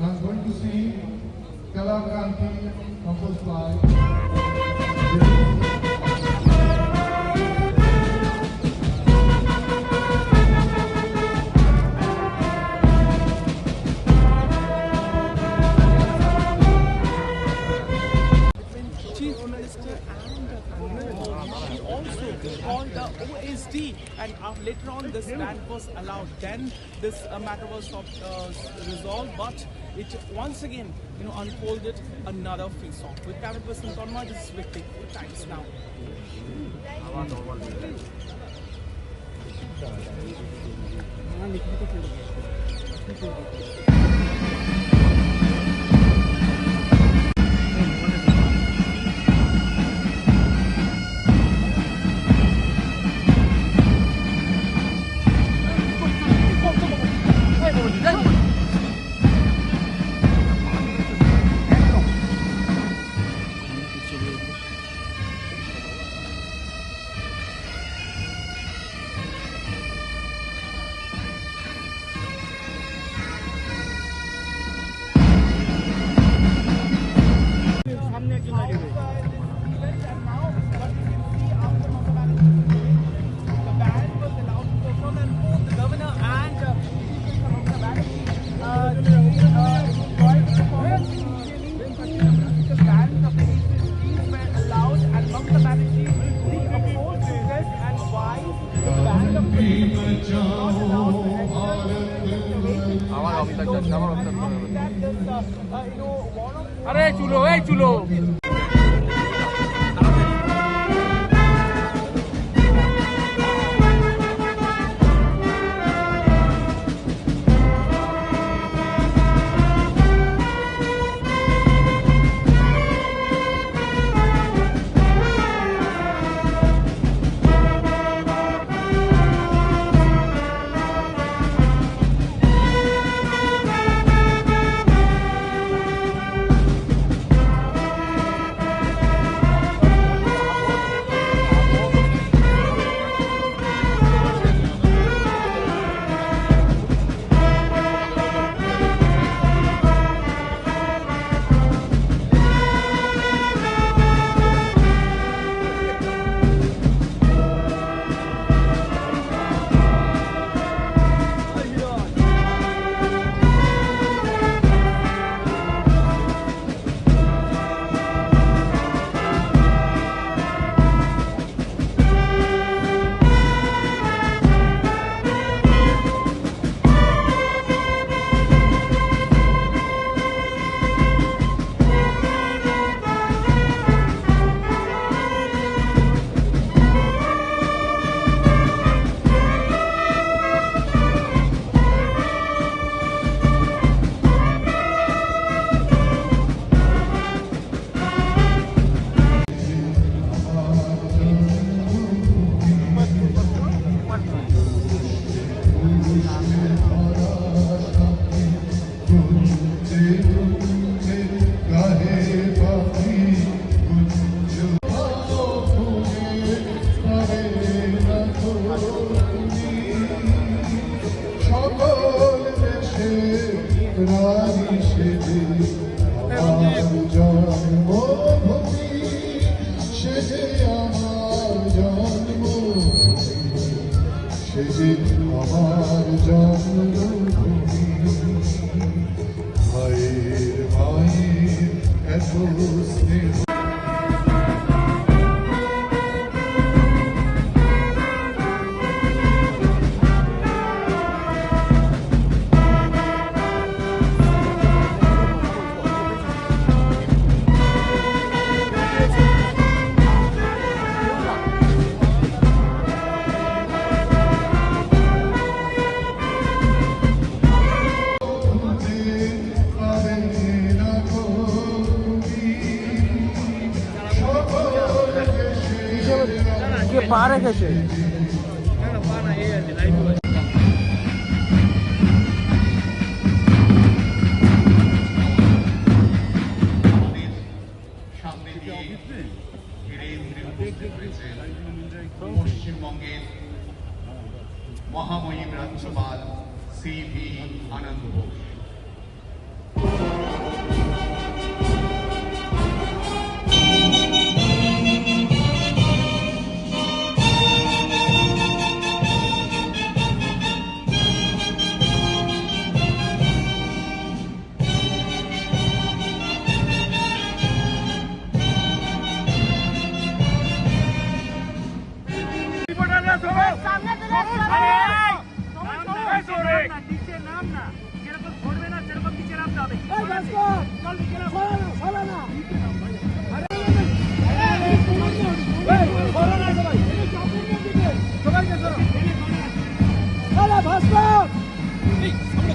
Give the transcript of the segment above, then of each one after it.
I'm going to see Kalakranti composed by was uh, resolved, but it once again, you know, unfolded another face-off with Private Person Tanmay. This is victim four times now. পা রেখেছে। পশ্চিমবঙ্গের মহামহিম রাজ্যপাল C V Ananda Bose.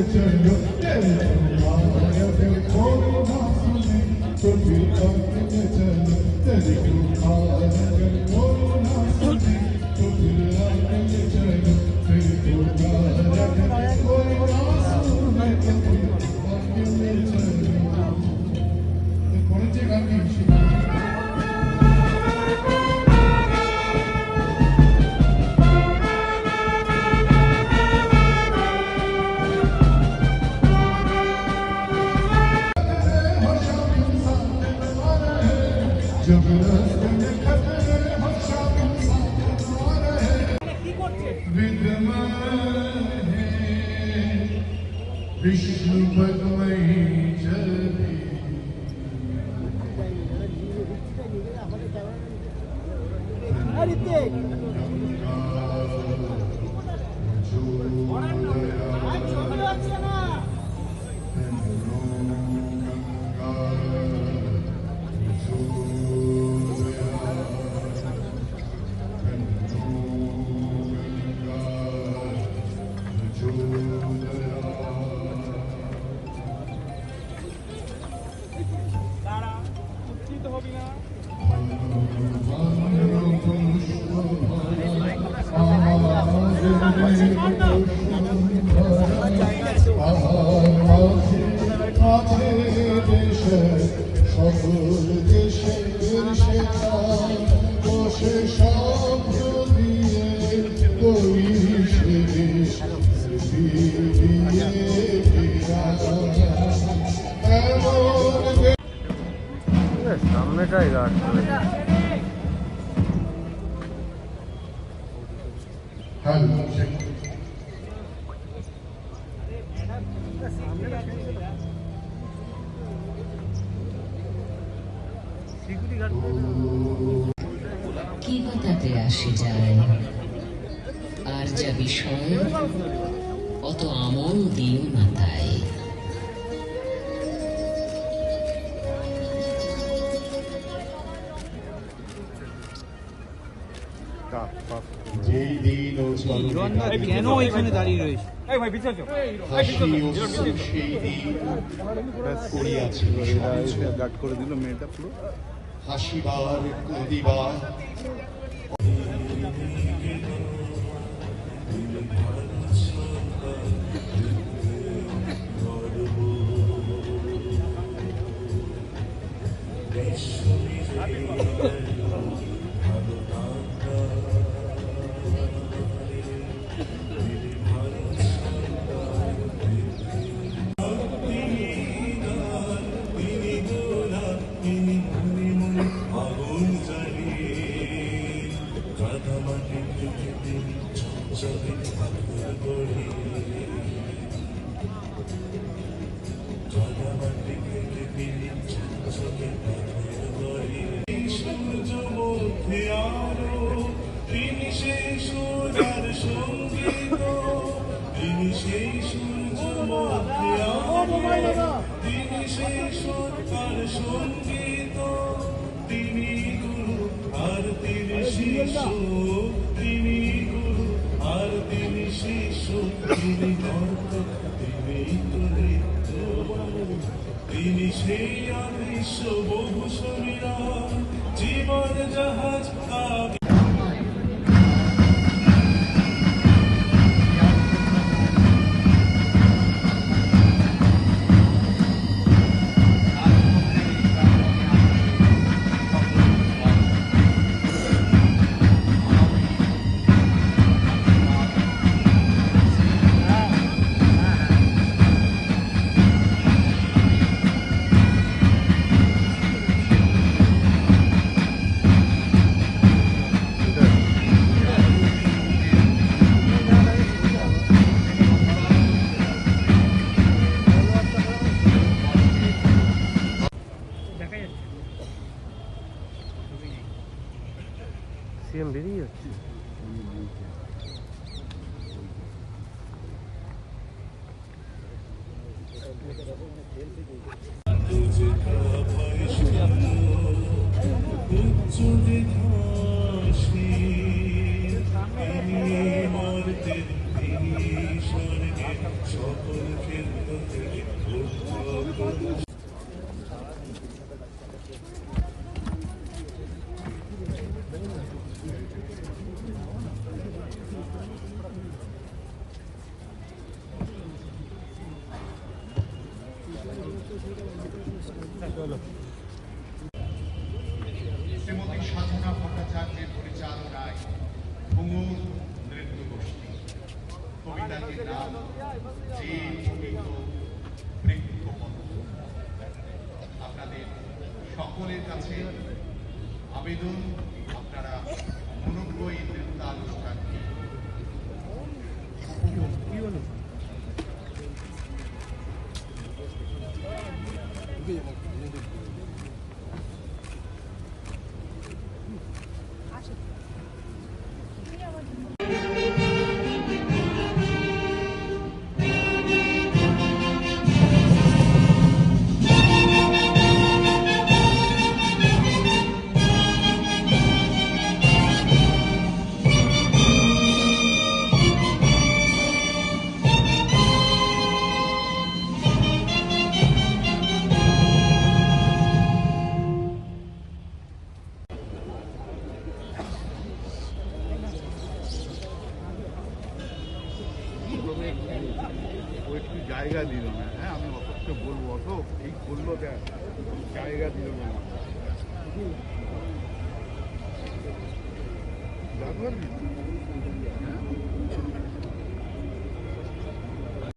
Thank you. অনেকটাই গাছ। কি তাতে আসে যায়? আর যা বিষয় অত আমল দিন না কেন এখানে দাঁড়িয়ে রয়েছে গার্ড করে দিল মেয়েটা পুরো হাসিবার তিনি সেই সুরার সংগীত। তিনি সেই সূর্য তিনি সেই সংগীত। তিনি গুরু আর তিনি শিশু। তিনি সেই আদৃশ্য বহু সমীরণ জীবন জাহাজ সিএম বেরিয়ে যাচ্ছে তুঝে আপনাদের সকলের কাছে আবেদন আপনারা অনুগ্রহ এই নৃত্যানুষ্ঠানটি Gracias, Lina.